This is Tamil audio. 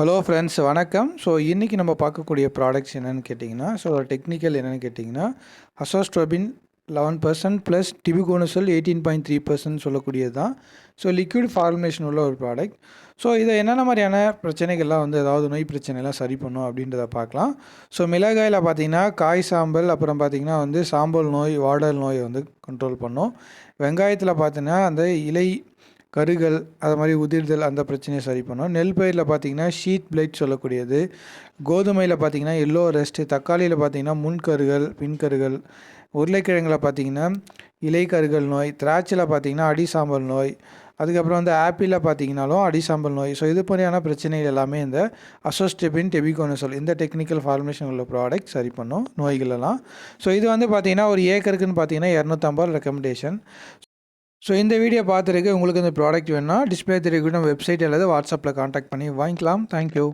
ஹலோ ஃப்ரெண்ட்ஸ் வணக்கம். ஸோ இன்றைக்கி நம்ம பார்க்கக்கூடிய ப்ராடக்ட்ஸ் என்னென்னு கேட்டிங்கன்னா ஸோ டெக்னிக்கல் என்னென்னு கேட்டிங்கன்னா அசோஸ்ட்ரோபின் eleven percent plus டிபிகோனசல் eighteen point three percent சொல்லக்கூடியது தான். ஸோ லிக்விட் ஃபார்முலேஷன் உள்ள ஒரு ப்ராடக்ட் ஸோ இதை என்னென்ன மாதிரியான பிரச்சனைகள்லாம் வந்து ஏதாவது நோய் பிரச்சனைலாம் சரி பண்ணும் அப்படின்றத பார்க்கலாம். ஸோ மிளகாயில் பார்த்தீங்கன்னா காய் சாம்பல் அப்புறம் பார்த்திங்கன்னா வந்து சாம்பல் நோய் வாடல் நோயை வந்து கண்ட்ரோல் பண்ணும். வெங்காயத்தில் பார்த்தீங்கன்னா அந்த இலை கருகள் அது மாதிரி உதிர்தல் அந்த பிரச்சனையை சரி பண்ணும். நெல் பயிரில் பார்த்தீங்கன்னா ஷீட் பிளைட் சொல்லக்கூடியது. கோதுமையில் பார்த்தீங்கன்னா எல்லோ ரெஸ்ட்டு தக்காளியில் பார்த்தீங்கன்னா முன்கருகள் பின்கருகள் உருளைக்கிழங்கில் பார்த்தீங்கன்னா இலைக்கருகள் நோய் திராட்சையில் பார்த்தீங்கன்னா அடிசாம்பல் நோய். அதுக்கப்புறம் வந்து ஆப்பிளில் பார்த்தீங்கனாலும் அடிசாம்பல் நோய். ஸோ இது மாதிரியான பிரச்சனைகள் எல்லாமே இந்த அசோஸ்டெபின் டெபிகோனசோல் இந்த டெக்னிக்கல் ஃபார்மேஷன் உள்ள ப்ராடக்ட் சரி பண்ணும் நோய்களெல்லாம் ஸோ இது வந்து பார்த்திங்கன்னா ஒரு ஏக்கருக்குன்னு பார்த்தீங்கன்னா இரநூத்தம்பது ரெக்கமெண்டேஷன் ஸோ இந்த வீடியோ பார்த்துருக்கு உங்களுக்கு இந்த ப்ராடக்ட் வேணுன்னா டிஸ்பிளே தெரியக்கூடிய வெப்சைட் அல்லது வாட்ஸ்அப்பில் காண்டாக்ட் பண்ணி வாங்கிக்கலாம். தேங்க்யூ